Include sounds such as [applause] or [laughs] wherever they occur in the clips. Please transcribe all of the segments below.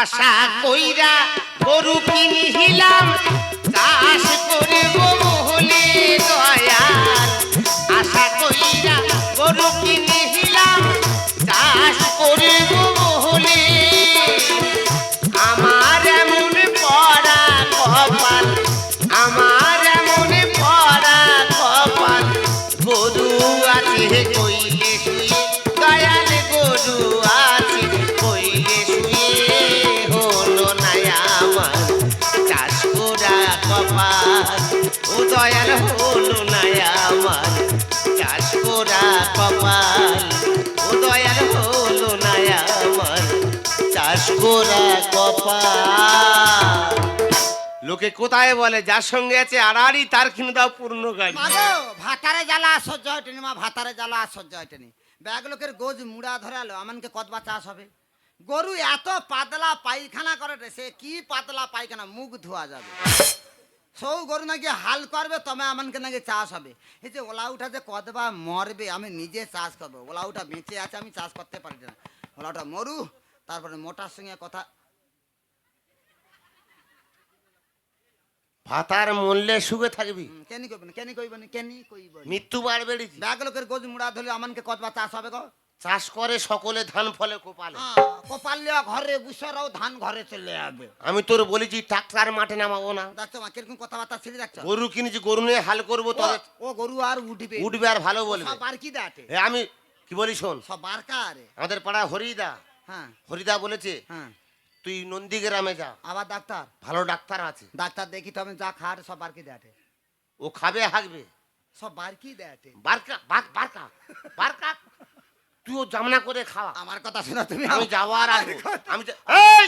আশা কইরা গরু কিনিলাম লোকে কোথায় বলে যার সঙ্গে আছে আড়াআড়ি তার কিনে দাও পূর্ণ গাড়ি। মাগো ভাতারে জ্বালা সহ্য হয়নি মা ভাতারে জ্বালা সহ্য হয়নি ব্যাগ লোকের গোজ মুড়া ধরালো আমানকে কতবা চাষ হবে। গরু এত পাতলা পায়খানা করে রে, সে কি পাতলা পায়খানা মুখ ধোয়া যাবে। সৌ গরু নাকি হাল করবে তবে আমানকে নাকি চাষ হবে। এই যে ওলা উঠা যে কতবা মরবে আমি নিজে চাষ করব। ওলা উঠা বেঁচে আছে আমি চাষ করতে পারি না। ওলা উঠা মরু তারপরে মোটার সঙ্গে কথা। ভাতার মূল্যে সুখে থাকবি। হুম, কেনি কইবেন কেনি কইবেন কেনি কইবেন মৃত্যু বার বেড়েছি। ব্যাগ লোকের গোজ মুড়া ধরলে আমানকে চাষ হবে গো? চাষ করে সকলে ধান ফলে কোপালে। ঘরে বুসরাও ধান ঘরে চলে যাবে আমি তোর বলেছি ট্রাক্টর মাঠে নামাবো না। দেখছ মা কীরকম কথাবার্তা ছেড়ে দেখছ গরু কিনেছি গরু নিয়ে হাল করব তবে। ও- গরু আর উঠবে। উঠবে আর ভালো বলবে। আর কি এ, আমি কি বলি শোন? সব বারকা আরে আমাদের পাড়া হরিদা। হ্যাঁ। হরিদা বলেছে হ্যাঁ। তুই নন্দীগ্রামে যা। আবার ডাক্তার? ভালো ডাক্তার আছে। ডাক্তার দেখি তবে যা খাট সব বার কি ও খাবে হাঁকবে সব বার কি দাটে বারকা বার- বারকা বারকা। তুইও জামনা করে খাওয়া আমার কথা শোনা তুমি আমি যাব আর আসব আমি এই!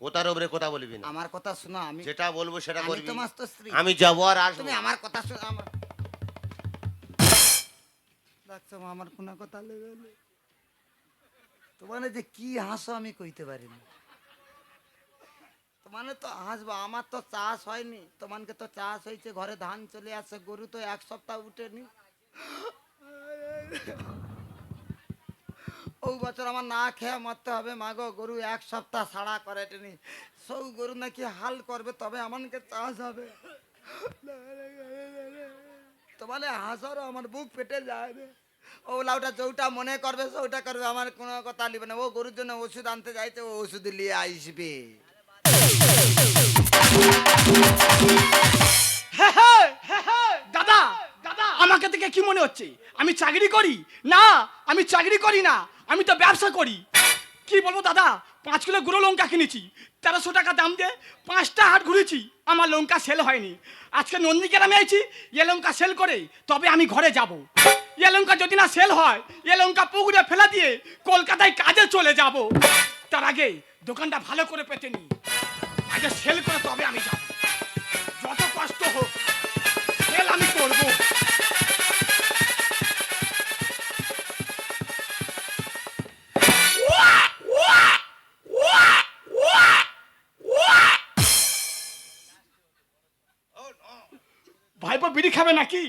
কোথার ওপরে কথা বলবি না? আমার কথা শোনা আমি যেটা বলব সেটা আমি করবি তোমার তো স্ত্রী। আমি যাব আর আসব। তুমি আমার কথা শোনা আমার মা, আমার কোন কথা লেগে। তোমার যে কি হাসো আমি কইতে পারি না। তোমার তো হাসবো, আমার তো চাষ হয়নি তোমাকে তো চাষ হয়েছে ঘরে ধান চলে আসছে, গরু তো এক সপ্তাহ উঠেনি। ও বছর আমার না খেয়ে মরতে হবে, মাগো, গরু এক সপ্তাহ ছাড়া করে টেনি সৌ গরু নাকি হাল করবে, তবে আমাকে চাষ হবে। তোমালে হাসারও আমার বুক পেটে যায় রে। ও লাউটা মনে করবে সৌটা করবে, আমার কোনো কথা লিবে না। ও গরুর জন্য ওষুধ আনতে যাইতে, ও ওষুধ নিয়ে আসবে। দাদা দাদা, আমাকে থেকে কি মনে হচ্ছে? আমি চাকরি করি? না, আমি চাকরি করি না, আমি তো ব্যবসা করি। কি বলব দাদা, পাঁচ কিলো গুঁড়ো লঙ্কা কিনেছি, তেরোশো টাকা দাম দিয়ে পাঁচটা হাট ঘুরেছি, আমার লঙ্কা সেল হয়নি। আজকে নন্দীগ্রামে আইছি, এ লঙ্কা সেল করে, তবে আমি ঘরে যাব। এ লঙ্কা যদি না সেল হয় এ লঙ্কা পুকুরে ফেলা দিয়ে কলকাতায় কাজে চলে যাব। তার আগে দোকানটা ভালো করে পেতে নি। আগে সেল করে তবে আমি যাব। যত কষ্ট হোক সেল আমি করব। ভাইপো বিড়ি খাবে নাকি?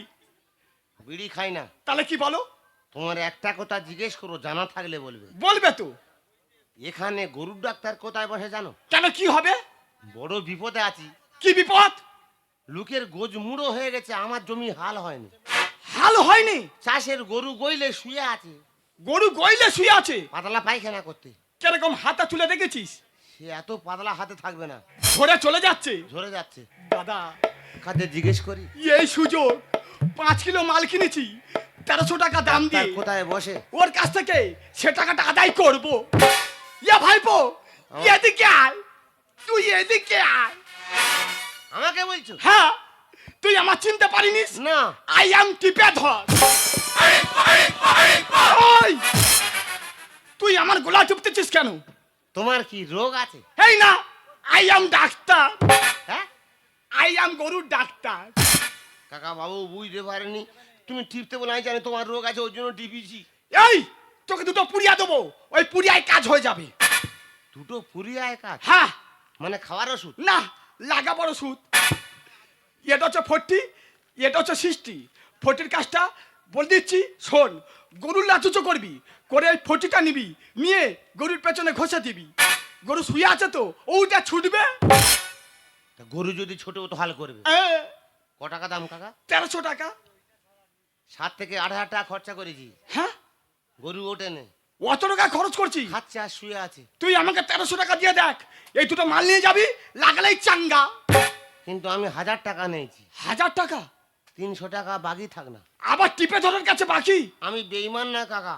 বিড়ি খাই না। তাহলে কি বলো? তোমার একটা কথা জিজ্ঞেস করো জানা থাকলে বলবে। বলবে তো। এখানে গরুর ডাক্তার কোথায় বসে জানো? কেন কি হবে? বড় বিপদে আছি। কি বিপদ? লোকের গোজ মুড়ো হয়ে গেছে আমার জমি হাল হয়নি। হাল হয়নি? চাষের গরু গইলে শুয়ে আছে। গরু গইলে শুয়ে আছে? পাতলা পায়খানা করতে। কীরকম হাতা তুলে দেখেছিস? সে এত পাতলা হাতে থাকবে না। ধরে চলে যাচ্ছে? ঝরে যাচ্ছে। দাদা। কাজে জিজ্ঞেস করি? এই সুযোগ পাঁচ কিলো মাল কিনেছি তেরোশো টাকা দাম দিয়ে। কোথায় বসে? ওর কাছ থেকে সে টাকাটা আদায় করব। ইয়া ভাইপো এদিকে আয় তুই এদিকে আয়। আমাকে বলছো? হ্যাঁ তুই আমার চিনতে পারিনিস? না। আই অ্যাম টিপে ধর তুই আমার গোলা টিপতেছিস কেন? তোমার কি রোগ আছে? এই না আই অ্যাম ডাক্তার হ্যাঁ? আই অ্যাম গরুর ডাক্তার কাকা বাবু বুঝতে পারেনি তুমি টিপতে বলে আমি জানি তোমার রোগ আছে ওই জন্য টিপিছি। এই তোকে দুটো পুড়িয়া দেবো। ওই পুড়িয়ায় কাজ হয়ে যাবে। দুটো ফুরিয়ায় কাজ? হ্যাঁ মানে খাওয়ার ওষুধ? না লাগা বড় সুদ এটা হচ্ছে ফোরটি এটা হচ্ছে সিক্সটি। ফোরটির কাজটা বলে দিচ্ছি শোন গরুর লাচুচো করবি করে ওই ফটিটা নিবি নিয়ে গরুর পেছনে ঘষে দিবি। গরু শুয়ে আছে তো ওটা ছুটবে। গরু যদি ছোট তো হাল করবে। এ, ক টাকা দাম কাকা? তেরোশো টাকা। সাত থেকে আট হাজার টাকা খরচা করেছি। হ্যাঁ? গরু ওঠে নে অত টাকা খরচ করছি? খাচ্ছে আর শুয়ে আছে। তুই আমাকে তেরোশো টাকা দিয়ে দেখ এই দুটো মাল নিয়ে যাবি লাগালেই চাঙ্গা। কিন্তু আমি হাজার টাকা নিয়েছি। হাজার টাকা? তিনশো টাকা বাকি থাক না। আবার টিপে ধরার কাছে বাকি? আমি বেইমান না কাকা।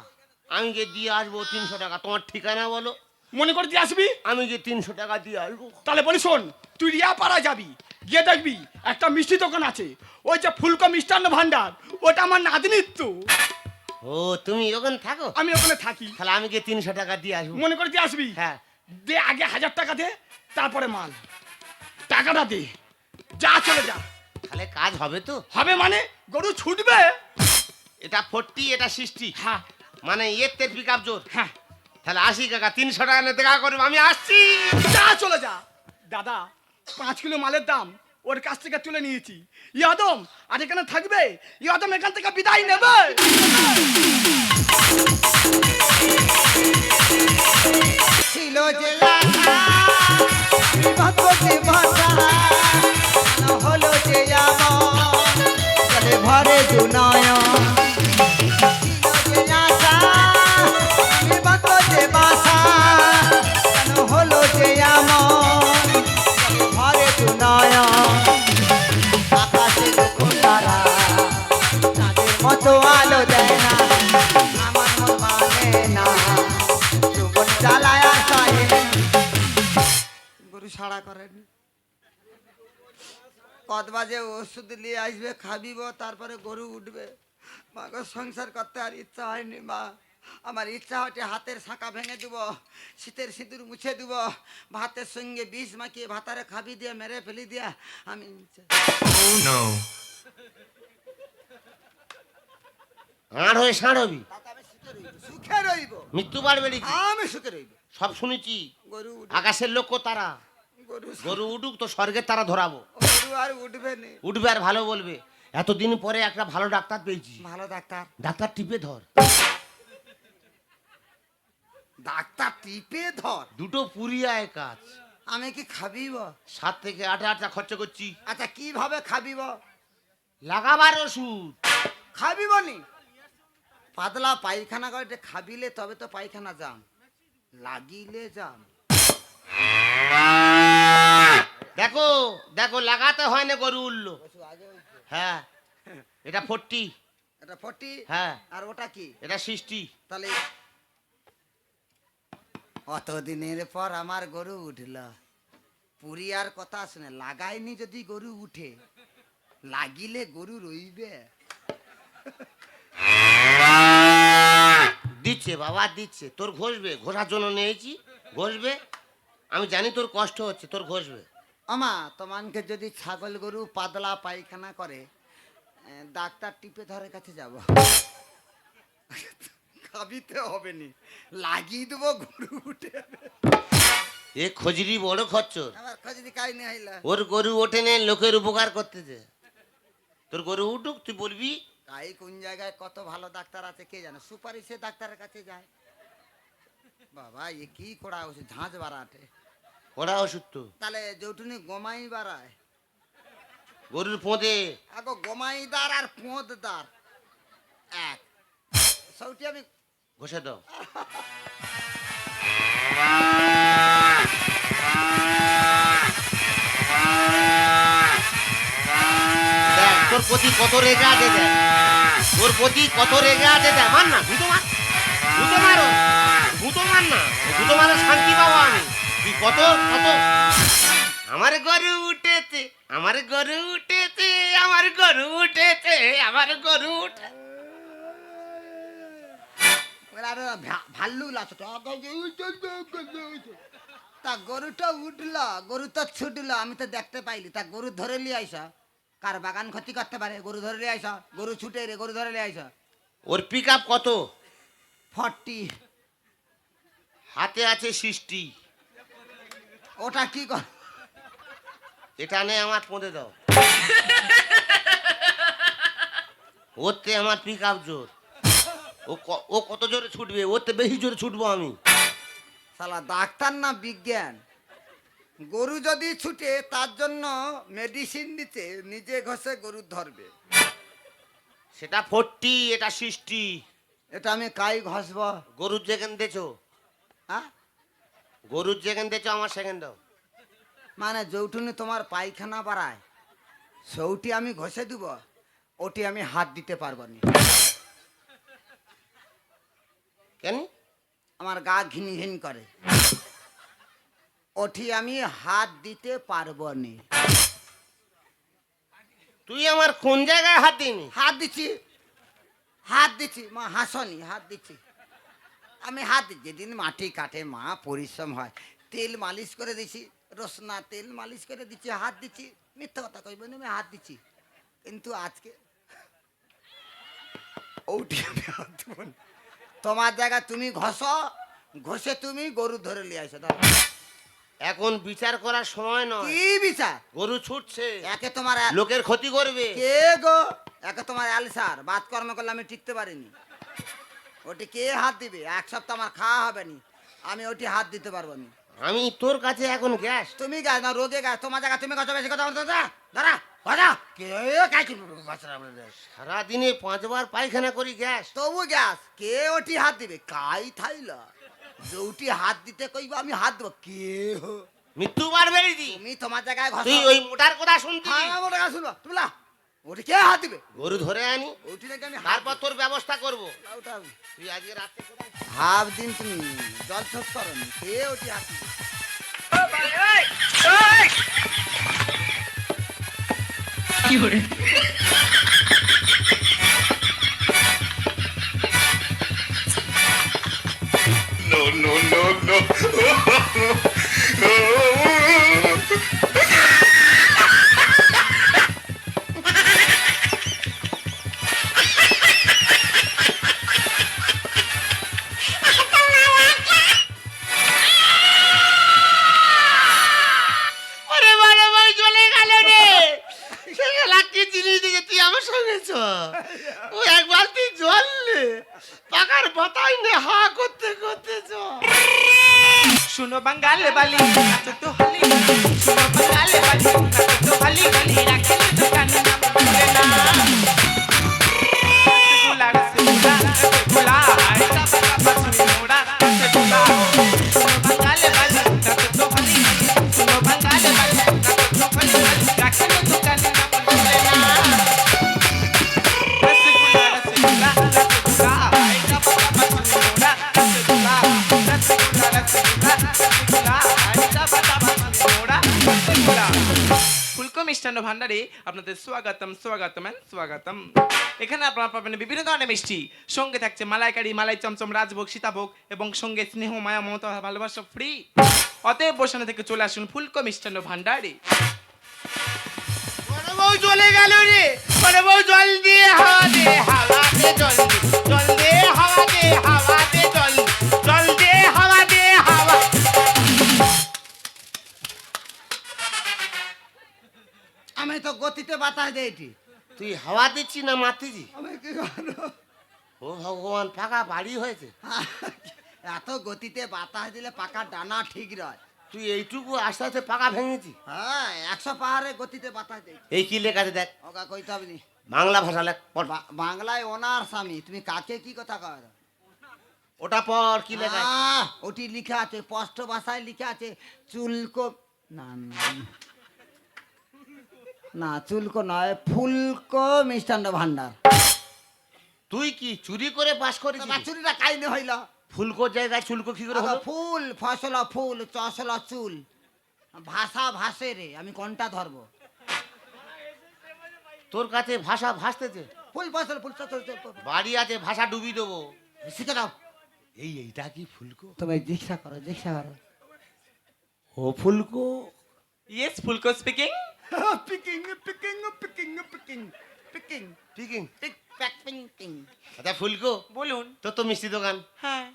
আমি যে দিয়ে আসব তিনশো টাকা তোমার ঠিকানা বলো। মনে করে দিয়ে আসবি? আমি যে তিনশো টাকা দিয়ে আসব। তাহলে বলি শোন তুই রিয়াপাড়া যাবি। গিয়ে দেখবি একটা মিষ্টি দোকান আছে। ওই যে ফুলকো মিষ্টান্ন ভান্ডার ওটা আমার নাতনির তো। ও তুমি ওখানে থাকো? আমি ওখানে থাকি। তাহলে আমি গিয়ে তিনশো টাকা দিয়ে আসব। মনে করে দিয়ে আসবি? হ্যাঁ। দে আগে হাজার টাকা দে তারপরে মাল। টাকাটা দে। যা চলে যা। তাহলে কাজ হবে তো? হবে মানে গরু ছুটবে? এটা ফোরটি এটা সিক্সটি। হ্যাঁ। মানে এর তে পিক আপ জোর। হ্যাঁ। তাহলে আসি কাকা তিনশো টাকা নিয়ে দেখা করব। আমি আসছি। যা চলে যা। দাদা পাঁচ কিলো মালের দাম ওর কাছ থেকে তুলে নিয়েছি। ইয়াদম আর এখানে থাকবে? ইয়াদম এখান থেকে বিদায় নেবে। খাবিব তারপরে গরু উঠবে। মাকে সংসার করতে আর ইচ্ছা হয়নি মা। আমার ইচ্ছা হচ্ছে হাতের শাঁকা ভেঙে দেব শীতের সিঁদুর মুছে দেব ভাতের সঙ্গে বিষ মাখিয়ে ভাতারে খাবি দিয়ে মেরে ফেলি দিয়া আমি আর হয়ে ষাঁড় হবি? তাতে আমি সুখে রইব মৃত্যু বাড়বে আমি সুখে রইব। সব শুনেছি। গরু আকাশের লক্ষ্য তারা। গরু গরু উঠুক তো স্বর্গের তারা ধরাবো। আর উঠবে না। উঠবে আর ভালো বলবে। এতদিন পরে একটা ভালো ডাক্তার পেয়েছি। ভালো ডাক্তার। ডাক্তার টিপে ধর। ডাক্তার টিপে ধর। দুটো পুরিয়ায় কাজ আমি কি খাবিব? সাত থেকে আট টাকা খরচা করছি। আচ্ছা কীভাবে খাবিব? লাগাবার ওষুধ। খাবিব নি? পাতলা পায়খানা করে খাবিলে তবে তো পায়খানা যাম লাগিলে যাম দেখো দেখো লাগাতে হয় না গরু উঠল হ্যাঁ এটা ফোরটি। এটা ফটি হ্যাঁ। আর ওটা কি? এটা সিক্সটি। তাহলে অতদিনের পর আমার গরু উঠল। পুরি আর কথা শুনে লাগাইনি যদি গরু উঠে লাগিলে গরু রইবে। দিচ্ছে বাবা দিচ্ছে। তোর ঘষবে ঘষার জন্য নিয়েছি ঘষবে। আমি জানি তোর কষ্ট হচ্ছে তোর ঘষবে। আমা তোমানকে যদি ছাগল গরু পাতলা পায়খানা করে ডাক্তার টিপে ধরে কাছে যাব। খাবিতে হবে নি লাগিয়ে দেবো গরু উঠে। এ খজরি বড় খচ্চর। আমার খোঁজদি কাই নি হইলা ওর গরু ওঠে নে লোকের উপকার করতেছে তোর গরু উঠুক তুই বলবি? কাই কোন জায়গায় কত ভালো ডাক্তার আছে কে জানে? সুপারিশে ডাক্তারের কাছে যায়। বাবা এ কি করা ওষুধ ঝাঁঝ বাড়াটে। ওরা ওষুধ তো। তাহলে যৌটুনি গমাই বাড়ায়। গরুর পোঁদে। আগো গমাইদার আর এক। সৌটি আমি ঘষে দাও। তোর প্রতি কত রেগে আছে দেখ। তোর প্রতি কত রেগে আছে দেখ। মার না দুটো মার। দুটো মারো। দুটো মার না। দুটো মারে শান্তি পাবো আমি। কত? কত? আমার গরু উঠেছে আমার গরু উঠেছে আমার গরু উঠেছে আমার গরু উঠে আরে ভা- ভাল্লু লাছ তা। গরুটা উঠল গরু তো ছুটলো আমি তো দেখতে পাইলি। তা গরু ধরে লিয়ে আইসা। কার বাগান ক্ষতি করতে পারে? গরু ধরে লিয়ে আইসা। গরু ছুটে রে গরু ধরে লিয়ে আইসা। ওর পিক আপ কত? ফর্টি। হাতে আছে সৃষ্টি। ওটা কি কর? এটা নে আমার পৌঁছে দাও। ওতে আমার পিক আপ জোর। ও ও কত জোরে ছুটবে? ওর তো বেশি জোরে ছুটবো আমি। শালা ডাক্তার না বিজ্ঞান? গরু যদি ছুটে তার জন্য মেডিসিন দিতে নিজে ঘষে গরু ধরবে। সেটা ফোরটি এটা সিক্সটি এটা আমি কাই ঘষব? গরুর যেখান দেছো হ্যাঁ? গরুর যেখান দেছো আমার সেখান দাও। মানে যৌটুনি তোমার পায়খানা বাড়ায় সৌটি আমি ঘষে দিব ওটি আমি হাত দিতে পারব না। কেন? আমার গা ঘিন ঘিন করে। ওটি আমি হাত দিতে পারব না। তুই আমার কোন জায়গায় হাত দিনি হাত দিচ্ছি হাত দিচ্ছি মা হাসনি হাত দিচ্ছি আমি হাত দিচ্ছি যেদিন মাটি কাটে মা পরিশ্রম হয়। তেল মালিশ করে দিছি রসনা তেল মালিশ করে দিচ্ছি হাত দিচ্ছি মিথ্যা কথা কইব আমি হাত দিচ্ছি কিন্তু আজকে ওটি আমি হাত দেবো তোমার জায়গা তুমি ঘষো ঘষে তুমি গরু ধরে নিয়ে আসো দাও এখন বিচার করার সময় নয়। কি বিচার? গরু ছুটছে। একে তোমার লোকের ক্ষতি করবে। কে গো? একে তোমার অ্যালসার বাত কর্ম করলে আমি টিকতে পারিনি। ওটি কে হাত দিবে? এক সপ্তাহ আমার খাওয়া হবে নি। আমি ওটি হাত দিতে পারব না। আমি তোর কাছে এখন গ্যাস। তুমি গাছ না রোগে গাছ তোমার জায়গা তুমি কত বেশি কথা বলতো দাঁড়া কথা কে কাজ সারাদিনে পাঁচবার পায়খানা করি গ্যাস। তবু গ্যাস কে ওটি হাত দিবে? কাই থাইলা। যৌটি হাত দিতে কইব আমি হাত দেবো। কে মৃত্যুবার বেরিয়েছি তুমি তোমার জায়গায় তুই ওই মোটার কথা শুনতি হ্যাঁ আমার কাছে শুনব। তুমি ওটি কে হাত দিবে? গরু ধরে আনি। ওটি নাকি আমি তারপর তোর ব্যবস্থা করব। ওটা তুই আজকে রাতে হাফ দিন তুমি জল করো কে ওটি হাত দিবে? No, no, no, no. [laughs] মিষ্টান্ন আপনাদের স্বাগতম স্বাগতম স্বাগতম। এখানে আপনারা পাবেন বিভিন্ন ধরনের মিষ্টি। সঙ্গে থাকছে মালাইকারি, মালাই চমচম, রাজভোগ, সীতাভোগ, এবং সঙ্গে স্নেহ, মায়া, মমতা, ভালোবাসা ফ্রি অতএব বসানো থেকে চলে আসুন ফুলকো মিষ্টান্ন ভান্ডারে। বউ চলে গেল রে বউ জল দিয়ে হাওয়া দে হাওয়া দে, জল দে জল দে, হাওয়া দে হাওয়া দে। বাতাস তুই হাওয়া দিচ্ছি না মারতেছি আমি কি করব? ও ভগবান ফাঁকা বাড়ি হয়েছে। [laughs] এত গতিতে বাতাস দিলে পাকা ডানা ঠিক রয়। তুই এইটুকু আস্তে আস্তে পাকা ভেঙেছি হ্যাঁ একশো পাহাড়ে গতিতে বাতাস দেই এই কি দেখ? ওকা কইতে হবে বাংলা ভাষা লেখ পড়। বাংলায় ওনার স্বামী তুমি কাকে কি কথা কর ওটা পর কি লেখা ওটি লিখা আছে স্পষ্ট ভাষায় লিখা আছে চুলকো না না। না চুলকো নয় ফুলকো মিষ্টান্ন ভান্ডার। তুই কি চুরি করে পাস করেছিস বাছুরিটা কাইনে হইল। ফুলকোর জায়গায় চুলকো কি করে হলো? ফুল ফসল ফুল চসল চুল। ভাষা ভাসে রে আমি কোনটা ধরবো? তোর কাছে ভাষা ভাসতেছে? ফুল ফসল ফুল চসল চুল বাড়ি আছে ভাষা ডুবি দেবো। শিখে দাও। এই এইটা কি ফুলকো? তবে দীক্ষা করো দীক্ষা করো। ও ফুলকো? ইয়েস ফুলকো স্পিকিং পিকিং পিকিং পিকিং পিকিং পিকিং ঠিকই পিক প্যাক পিং পিং আচ্ছা ফুলকো। বলুন। তোর তো মিষ্টি দোকান। হ্যাঁ।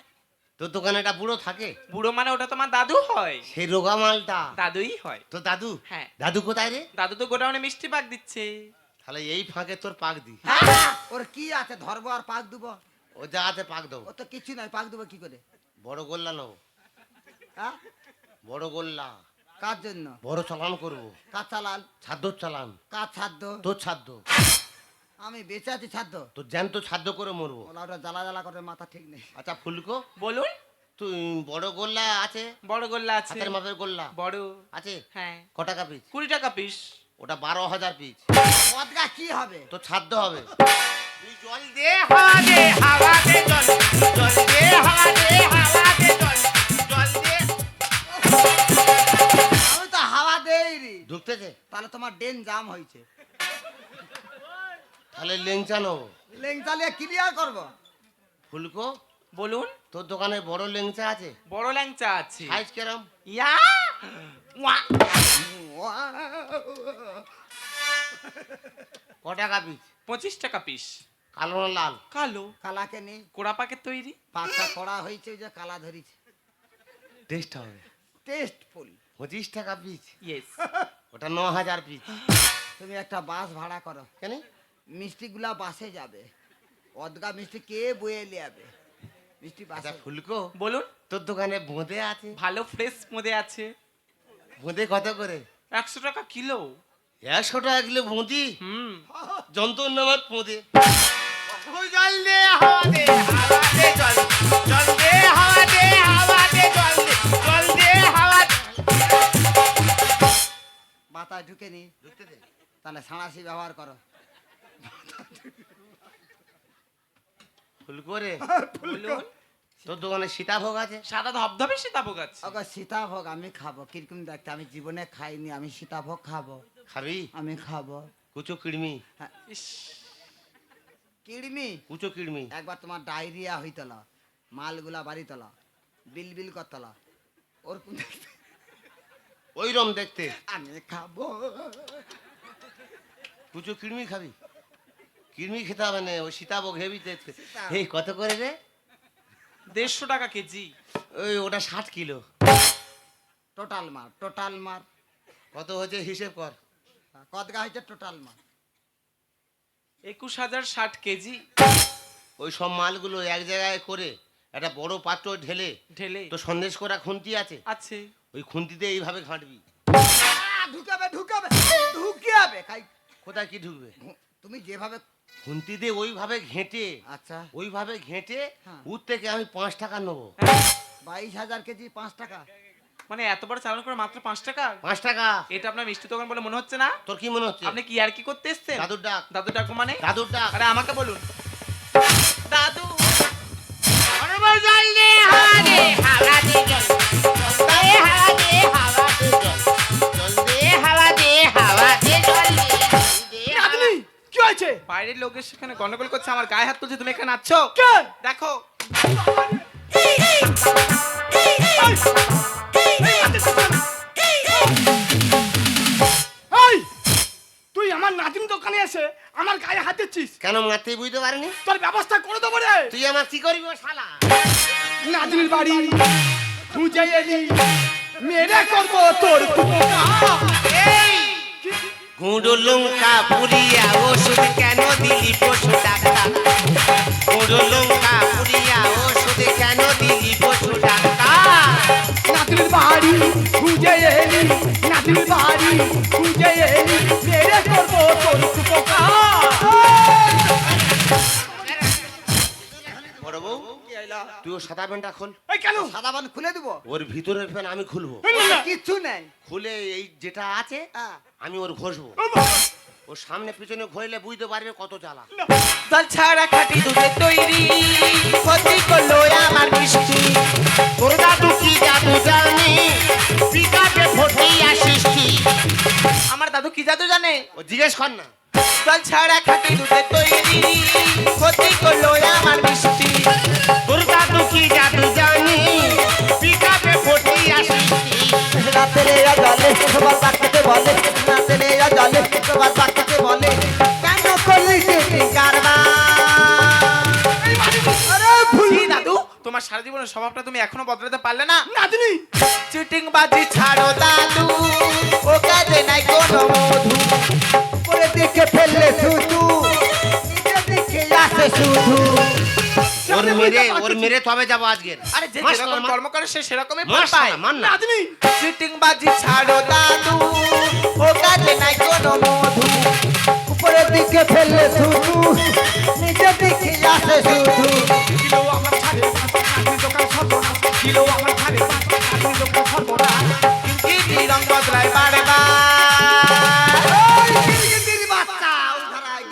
তোর দোকানে একটা বুড়ো থাকে। বুড়ো মানে ওটা তোমার দাদু হয়। সেই রোগা মালটা। দাদুই হয়। তোর দাদু? হ্যাঁ। দাদু কোথায় রে? দাদু তো গোডাউনে মিষ্টি পাক দিচ্ছে। তাহলে এই ফাঁকে তোর পাক দি। হ্যাঁ, ওর কি আছে? ধরবো আর পাক দেবো? ও যা আছে পাক দেবো। ও তো কিছু নয় পাক দেবো কি করে? বড় গোল্লা নেব হ্যাঁ? বড় গোল্লা। কার জন্য? বড় চালান করব। কার চালান? ছাদ্য চালান। কার ছাদ্য তোর ছাদ্য আমি বেঁচে আছি ছাদ্য তোর জ্যান্ত ছাদ্য করে মরবো। ওলা ওটা জ্বালা জ্বালা করে মাথা ঠিক নেই। আচ্ছা ফুলকো। বলুন। তুই বড় গোল্লা আছে? বড় গোল্লা আছে। হাতের মাপের গোল্লা? বড়। আছে? হ্যাঁ। ক টাকা পিস? কুড়ি টাকা পিস। ওটা বারো হাজার পিস। মদগা কি হবে? তোর ছাদ্য হবে। তুই জল দে হাওয়া দে হাওয়া দে জল। জল দে হাওয়া দে হাওয়া ঢুকতেছে তাহলে তোমার ড্রেন জাম হয়েছে। তাহলে লেংচা নেব। লেং চালিয়ে ক্লিয়ার করব। ফুলকো? বলুন। তোর দোকানে বড় লেংচা আছে? বড় ল্যাংচা আছে। সাইজ কেরম? ইয়া! ওয়া! ক টাকা পিস পঁচিশ টাকা পিস কালো না লাল? কালো। কালাকে নেই কোড়া পাকের তৈরি? পাকটা করা হয়েছে ওই যে কালা ধরিছে। টেস্ট হবে। টেস্টফুল পঁচিশ টাকা পিস ইয়েস [laughs] ওটা ন হাজার পিস। তুমি একটা বাস ভাড়া করো কেন? মিষ্টিগুলা বাসে যাবে। অদগা মিষ্টি কে বয়ে লিয়াবে মিষ্টি আচ্ছা বাসে ফুলকো বলুন। তোর দোকানে বোঁদে আছে? ভালো ফ্রেশ মধ্যে আছে। বোঁদে কত করে? একশো টাকা কিলো। একশো টাকা কিলো বোঁদি? হুম। যন্ত্র নামার বোঁদে। জল দে হাওয়া দে হাওয়া দে জল জল দে হাওয়া দে হাওয়া দে জল দে মাথায় ঢুকে নি ঢুকতে দে। তাহলে সাঁড়াশি ব্যবহার করো। ফুলকো রে [laughs] বলুন। তোর দোকানে সীতাভোগ আছে? সাদা ধবধবে সীতাভোগ আছে। ওগো সীতাভোগ আমি খাব। কীরকম দেখতে? আমি জীবনে খাইনি আমি সীতাভোগ খাব। খাবি? আমি খাব। কুচো কিড়মি। হ্যাঁ, ইস। কিড়মি? কুচো কিড়মি। একবার তোমার ডায়রিয়া হইতল মালগুলা বাড়ি তলা বিল বিল করতলা। ওরকম দেখতে। ওই রম দেখতে। আমি খাব। কুচো কিড়মি খাবি? কিড়মি খেতে হবে না ওই সীতাভোগ হেবি দেখতে। এই কত করে রে? দেড়শো টাকা কেজি। ওই ওটা ষাট কিলো। টোটাল মার টোটাল মার। কত হচ্ছে হিসেব কর। কদগা হয়েছে টোটাল মার? একুশ হাজার ষাট কেজি। ওই সব মালগুলো এক জায়গায় করে একটা বড় পাত্র ঢেলে ঢেলে। তো সন্দেশ করা খুন্তি আছে? আছে। ওই খুন্তিতে এইভাবে ঘাঁটবি। ঢুকাবে ঢুকাবে ঢুকিয়াবে খাই। কোথায় কি ঢুকবে? তুমি যেভাবে খুন্তিতে ওইভাবে ঘেঁটে আচ্ছা। ওইভাবে ঘেঁটে হ্যাঁ। উর থেকে আমি পাঁচ টাকা নেব। বাইশ হাজার কেজি পাঁচ টাকা। মানে এত বড় চালান করে মাত্র পাঁচ টাকা? পাঁচ টাকা। এটা আপনার মিষ্টি দোকান বলে মনে হচ্ছে না? তোর কি মনে হচ্ছে? আপনি কি আর কি করতে এসছেন? দাদুর ডাক। দাদু ডাক মানে? দাদুর ডাক। আরে আমাকে বলুন। দাদু। হারে নাতনি বাইরের লোকের সেখানে গন্ডগোল করছে আমার গায়ে হাত তুলছে তুমি এখানে কে? দেখো। তুই আমার নাতিন দোকানে এসে আমার গায়ে হাত দিচ্ছিস। কেন মারতে বুঝতে পারিনি? তোর ব্যবস্থা করে দেবো রে। তুই আমার কি করবি শালা? নাতনির বাড়ি খুঁজে এলি মেরে করব তোর কুকুরটা। গুঁড়ো লঙ্কা পুরিয়া ওষুধ কেন দিলি পশু ডাক্তার গুঁড়ো লঙ্কা পুরিয়া ওষুধ কেন দিলি পশু ডাক্তার নাতনির বাড়ি খুঁজে এলি নাতনির বাড়ি খুঁজে এলি মেরে করব তোর কুকুরটা। বড় বউ তুই সাদা প্যান্টটা খোল। এই কেন? সাদা খুলে দিব? ওর ভিতরের প্যান্ট আমি খুলবো। কিচ্ছু নেই। খুলে এই যেটা আছে হ্যাঁ। আমি ওর ঘষবো। ওর সামনে পিছনে ঘষলে বুঝতে পারবে কত জ্বালা। জল ছাড়া খাটি দুধে তৈরি ক্ষতি করল আমার মিষ্টি। তোর দাদু কি জাদু জানি ফটিয়া সৃষ্টি আমার দাদু কি জাদু জানে? ও জিজ্ঞেস কর না। জল ছাড়া খাটি দুধে তৈরি ক্ষতি করল আমার মিষ্টি। কি জাদু জানি। পিকাপে ফটিয়া সৃষ্টি রাতেরে জলে সবার বাক্যতে বলে রাতেরে জলে সবার বাক্যতে বলে কেন করলি তুই কারবার আরে ভুল কি দাদু তোমার সারা জীবনের স্বভাবটা তুমি এখনও বদলাতে পারলে না? নাতনি চিটিং বাজি ছাড়ো দাদু ও কাজে নাই কোনো মেরে ওর মেরে তবে যাব আজকের। আরে যে যেরকম কর্ম করে সে সেরকমই ফল পায়। মার না নাতনি। চিটিং বাজি ছাড়ো দাদু ও কাজে নাই কোনো মধু। উপরের দিকে ফেললে শুধু নিচের দিকে আসে শুধু। কিলো আমার ছাড়ে চাকরি দোকান সর্বনাশ। কিলো আমার ছাড়ে চাকরি দোকান সর্বনাশ। কিন্তু রং বদলায় বারে বার ওই গিরগিটির বাচ্চা। ওই ধরায়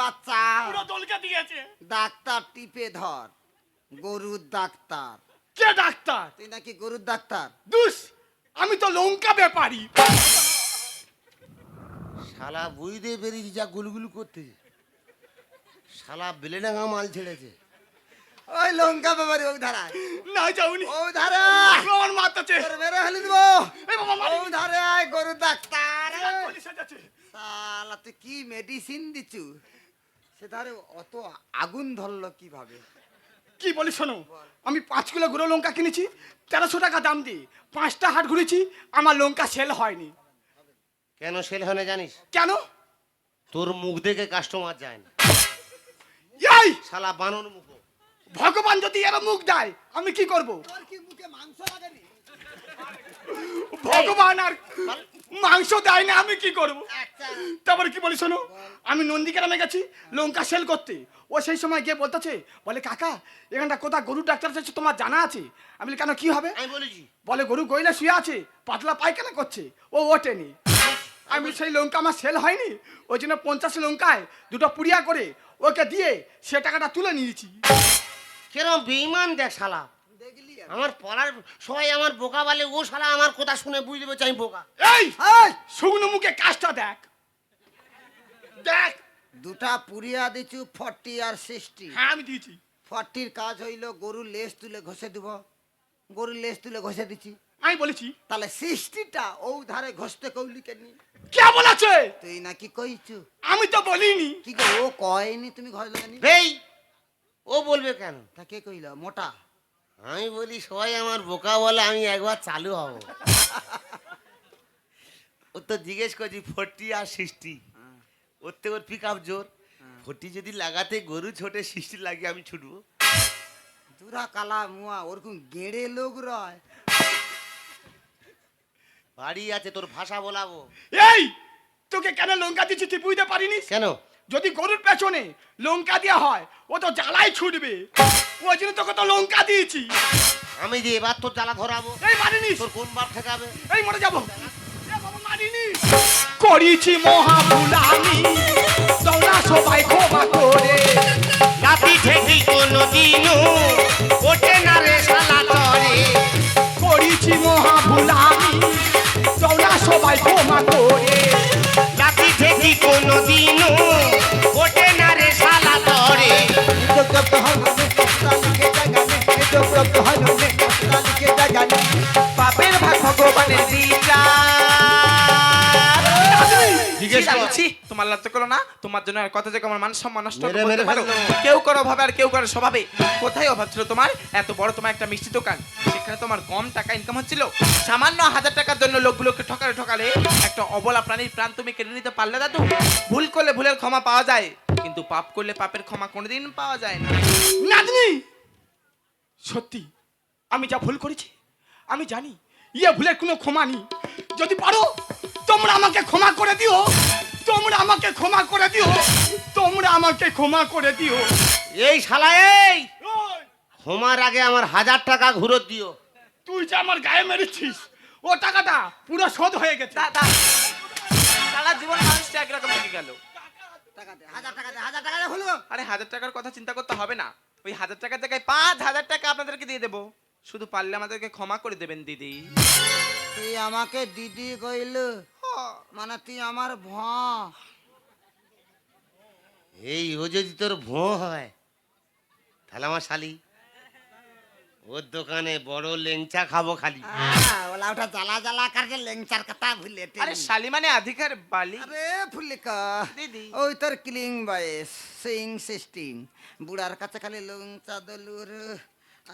বাচ্চা। পুরো দলকে দিয়েছে। ডাক্তার টিপে ধর গরুর ডাক্তার। কে ডাক্তার? তুই নাকি গরুর ডাক্তার? দুস আমি তো লঙ্কা ব্যাপারী। শালা বই দিয়ে বেরিয়েছি যা গুলগুল করতে। শালা বেলেডাঙ্গা মাল ছেড়েছে। ওই লঙ্কা ব্যাপারে ওই ধারায় না যাওনি। ওই ধারে। আমার তোর মেরে ফেলে দেবো। এই বাবা মারি। ওই ধারে আয় গরুর ডাক্তার। শালা তুই কি মেডিসিন দিছু সে ধারে অত আগুন ধরলো কীভাবে? কি বলি শোনো আমি পাঁচ কিলো গুঁড়ো লঙ্কা কিনেছি তেরোশো টাকা দাম দিয়ে পাঁচটা হাট ঘুরেছি আমার লঙ্কা সেল হয়নি। কেন সেল হয় না জানিস? কেন? তোর মুখ দেখে কাস্টমার যায় না। এই! শালা বানর মুখ। ভগবান যদি এর মুখ দেয় আমি কি করব? তোর কি মুখে মাংস লাগেনি? ভগবান আর মাংস দেয় না আমি কি করব? আচ্ছা। তারপরে কি বলি শোনো আমি নন্দীগ্রামে গেছি লঙ্কা সেল করতে। ও সেই সময় গিয়ে বলতেছে বলে কাকা এখানটা কোথা গরুর ডাক্তার আছে তোমার জানা আছে? আমি বলি, কেন কি হবে? বলে গরু গইলে শুয়ে আছে পাতলা পায়খানা করছে ও ওঠেনি। আমি সেই লঙ্কা আমার সেল হয়নি ওই জন্য পঞ্চাশ লঙ্কায় দুটো পুড়িয়া করে ওকে দিয়ে সে টাকাটা তুলে নিয়েছি। কেরম বেইমান দেখ শালা। আমার পড়ার সবাই আমার বোকা বলে ও শালা আমার কথা শুনে পেরেছে আমি বোকা। এই! এই! শুকনো মুখে কাজটা দেখ। দেখ। দুটা পুরিয়া দিছু ফর্টি আর সিক্সটি। হ্যাঁ আমি দিয়েছি। ফর্টির কাজ হইল গরুর লেজ তুলে ঘষে দিব। গরুর লেজ তুলে ঘষে দিছি আমি বলেছি। তাহলে সিক্সটিটা ও ধারে ঘষতে কৌলি কেনি কে বলেছে? তুই নাকি কইছু আমি তো বলিনি। কি গো ও কয়নি তুমি ঘষলে কেনি এই ও বলবে কেন? তা কে কইল? মোটা? আমি বলি সবাই আমার বোকা বলে আমি একবার চালু হব। ও তো জিজ্ঞেস করছি ফোরটি আর সিক্সটি? ওর থেকে ওর পিক আপ জোর। ফোরটি যদি লাগাতে গরু ছোটে সিক্সটি লাগিয়ে আমি ছুটবো। দুরা কালা মুয়া ওরকম গেড়ে লোক রয়। বাড়ি আছে তোর ভাষা বলাবো। এই তোকে কেন লঙ্কা দিচ্ছি তুই বুঝতে পারিনি? কেন? যদি গরুর পেছনে লঙ্কা দেওয়া হয় ও তো জ্বালাই ছুটবে। ওই জন্য তোকে তো লঙ্কা দিয়েছি। আমি যে এবার তোর জ্বালা ধরাবো এই মারিনিস তোর কোন বাপ ঠেকাবে? এই মরে যাব। এ বাবা, মারিনিস করিছি মহা ভুল আমি তোমরা সবাই ক্ষমা করে। নাতি ঠেকি কোনো দিনও ওঠে না রে শালা তরে। করিছি মহা ভুল আমি তোমরা সবাই ক্ষমা করে। নাতি ঠেকি কোনো দিনও ওঠে না রে শালা তরে। পাপের ভাগ ভগবানের জিজ্ঞেস কর। বিচার তোমার লজ্জা করো না? তোমার জন্য আর কথা যে আমার মান সম্মান নষ্ট করতে পারো। কেউ করো ভাবে আর কেউ করো স্বভাবে। কোথায় অভাব ছিল তোমার? এত বড় তোমার একটা মিষ্টি দোকান। সেখানে তোমার কম টাকা ইনকাম হচ্ছিল। সামান্য হাজার টাকার জন্য লোকগুলোকে ঠকালে ঠকালে একটা অবলা প্রাণীর প্রাণ তুমি কেড়ে নিতে পারলে দাদু। ভুল করলে ভুলের ক্ষমা পাওয়া যায় কিন্তু পাপ করলে পাপের ক্ষমা কোনোদিন পাওয়া যায় না। নাতনি! সত্যি আমি যা ভুল করেছি আমি জানি ইয়ে ভুলের কোনো ক্ষমা নেই। যদি পারো তোমরা আমাকে ক্ষমা করে দিও। তোমরা আমাকে ক্ষমা করে দিও। তোমরা আমাকে ক্ষমা করে দিও। এই শালা এই! ক্ষমার আগে আমার হাজার টাকা ঘুরত দিও। তুই যে আমার গায়ে মেরেছিস ও টাকাটা পুরো শোধ হয়ে গেছে। দাদা সারা জীবন মানুষটা একরকম থেকে গেল। টাকা দে, হাজার টাকা দে, হাজার টাকা দে, হলো। আরে হাজার টাকার কথা চিন্তা করতে হবে না। ওই হাজার টাকার জায়গায় পাঁচ হাজার টাকা আপনাদেরকে দিয়ে দেবো। শুধু পারলে আমাদেরকে ক্ষমা করে দেবেন দিদি। তুই আমাকে দিদি কইল? মানে তুই আমার ভ এই ও যদি তোর ভোঁ হয় তাহলে আমার শালি ওর দোকানে বড় লেংচা খাব খালি। ওলা ওটা জ্বালা জ্বালা কারকে লেংচার কথা ভুলে আরে শালি মানে অধিকার বালি। আরে ফুলিকা দিদি। ওই তোর ক্লিং বয়স সুইং সিস্টিং বুড়ার কাছে খালি লংচা দলুর।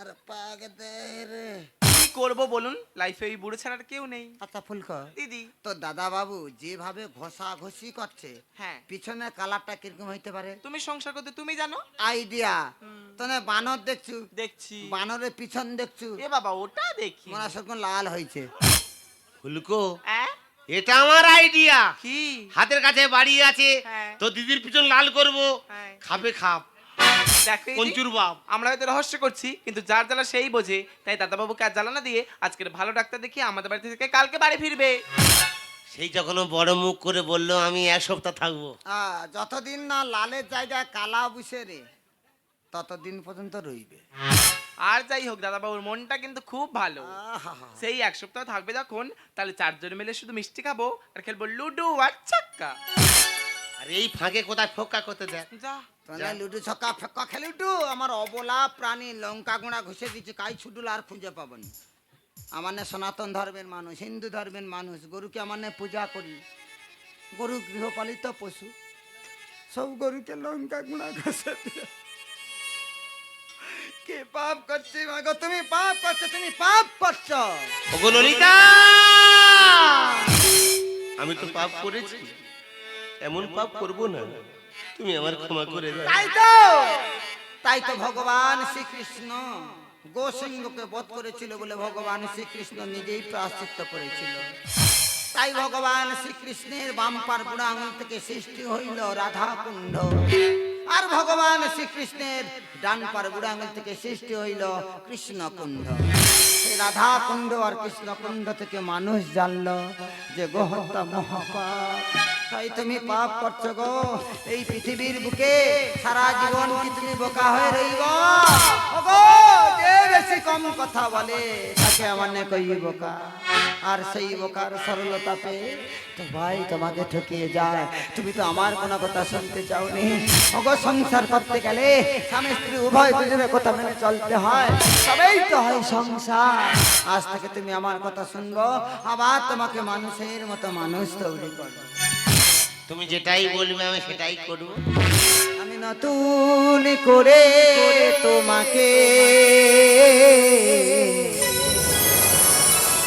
আর পাগ দে রে কি করব বলুন? লাইফে ওই বুড়ো ছাড়ার কেউ নেই। আচ্ছা ফুলক দিদি। তো দাদা বাবু যেভাবে ঘষা ঘষি করছে হ্যাঁ। পিছনে কালারটা কীরকম হইতে পারে? তুমি সংসার করতে তুমি জানো? আইডিয়া। তোনে বানর দেখছু? দেখছি। বানরের পিছন দেখছু? এ বাবা ওটা দেখি। মনে হয় লাল হয়েছে ফুলকো অ্যাঁ? এটা আমার আইডিয়া। কি? হাতের কাছে বাড়ি আছে। হ্যাঁ। তো দিদির পিছন লাল করব। হ্যাঁ। খাবে খাপ। দেখো যে, বাপ আমরা হয়তো রহস্য করছি কিন্তু যার জ্বালা সেই বোঝে তাই দাদাবাবুকে আর জ্বালা না দিয়ে আজকের ভালো ডাক্তার দেখিয়ে আমাদের বাড়ি থেকে কালকে বাড়ি ফিরবে। সেই যখন বড় মুখ করে বলল আমি এক সপ্তাহ থাকব। আহ, যতদিন না লালের জায়গায় কালা বসে রে ততদিন পর্যন্ত রইবে। আর যাই হোক দাদাবাবুর মনটা কিন্তু খুব ভালো। সেই এক সপ্তাহ থাকবে যখন তাহলে চারজন মিলে শুধু মিষ্টি খাব আর খেলব লুডু আর চাক্কা আর এই ফাঁকে কোথায় ফোকা করতে দেখ যা। তোনে লুডু ছক্কা ফেক্কা খেলুটু আমার অবলা প্রাণী লঙ্কা গুঁড়া ঘষে দিচ্ছে কাই ছুটুল আর খুঁজে পাবনি আমার নে সনাতন ধর্মের মানুষ হিন্দু ধর্মের মানুষ গরুকে আমার নে পূজা করি। গরু গৃহপালিত পশু সব গরুকে লঙ্কা গুঁড়া ঘষে দিয়ে। কে পাপ করছে মাগো? তুমি পাপ করছ তুমি পাপ করছ। ওগো ললিতা! আমি তো পাপ করেছি। এমন পাপ করব না, তুমি আমার ক্ষমা করে দাও। তাই তো তাই তো ভগবান শ্রীকৃষ্ণ গোসিংহকে বধ করেছিল বলে ভগবান শ্রীকৃষ্ণ নিজেই প্রাশ্চিত্য করেছিল। তাই ভগবান শ্রীকৃষ্ণের বামপার বুড়া আঙুল থেকে সৃষ্টি হইল রাধা কুণ্ড। আর ভগবান শ্রীকৃষ্ণের ডান পার বুড়া আঙুল থেকে সৃষ্টি হইল কৃষ্ণ কুণ্ড। সেই রাধা কুণ্ড আর কৃষ্ণ কুণ্ড থেকে মানুষ জানল যে গোহত্যা মহাপাপ। তাই তুমি পাপ করছ গো। এই পৃথিবীর বুকে সারা জীবন কি তুমি বোকা হয়ে রইব যে বেশি কম কথা বলে, তাকে আমার কই বোকা। আর সেই বোকার সরলতা পেয়ে তো ভাই তোমাকে ঠকিয়ে যায়। তুমি তো আমার কোনো কথা শুনতে চাওনি। ওগো, সংসার করতে গেলে স্বামী স্ত্রী উভয় দুজনের কথা মেনে চলতে হয়। তবেই তো হয় সংসার। আজ থেকে তুমি আমার কথা শুনব। আবার তোমাকে মানুষের মতো মানুষ তৈরি করব। তুমি যেটাই বলবে আমি সেটাই করব। আমি নতুন করে তোমাকে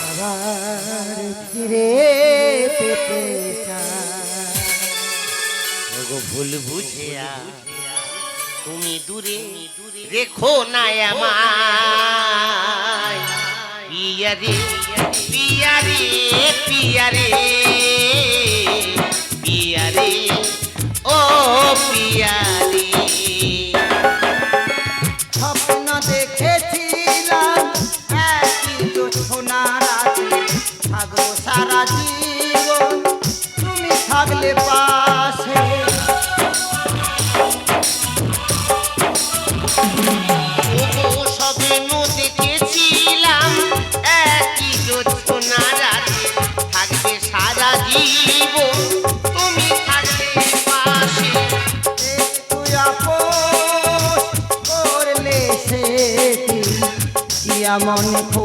আবার ফিরে পেতে চাই। ভুল বুঝিয়া তুমি দূরে রেখো না আমায়। পিয়ারে পিয়ারে পিয়ারে পিয়ারে। পিয়ারে স্বপ্ন দেখেছিলাম একই জোছনা রাতে থাকব সারা জীবন তুমি থাকলে পাশে আপোষ করলে সে কি এমন